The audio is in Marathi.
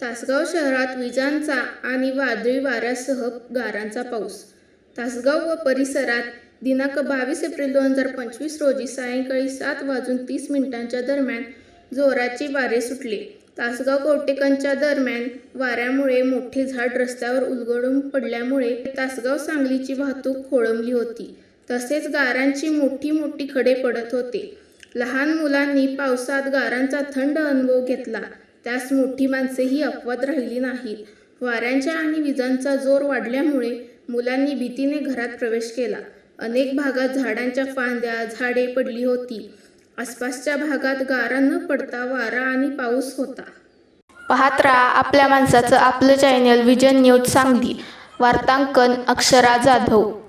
तासगाव शहरात विजांचा आणि वादळी वाऱ्यासह गारांचा पाऊस. तासगाव व परिसरात दिनांक बावीस एप्रिल दोन हजार पंचवीस रोजी सायंकाळी सात वाजून तीस मिनिटांच्या दरम्यान जोराचे वारे सुटले. तासगाव कोटेकांच्या दरम्यान वाऱ्यामुळे मोठे झाड रस्त्यावर उलगडून पडल्यामुळे तासगाव सांगलीची वाहतूक खोळंबली होती. तसेच गारांची मोठी मोठी खडे पडत होते. लहान मुलांनी पावसात गारांचा थंड अनुभव घेतला. त्यास मोठी माणसेही अपवाद राहिली नाहीत. वाऱ्यांच्या आणि विजांचा जोर वाढल्यामुळे मुलांनी भीतीने घरात प्रवेश केला. अनेक भागात झाडांच्या फांद्या झाडे पडली होती. आसपासच्या भागात गारा न पडता वारा आणि पाऊस होता. पाहत राहा आपल्या माणसाचं आपलं चॅनल विजन न्यूज सांगली. वार्तांकन अक्षरा जाधव.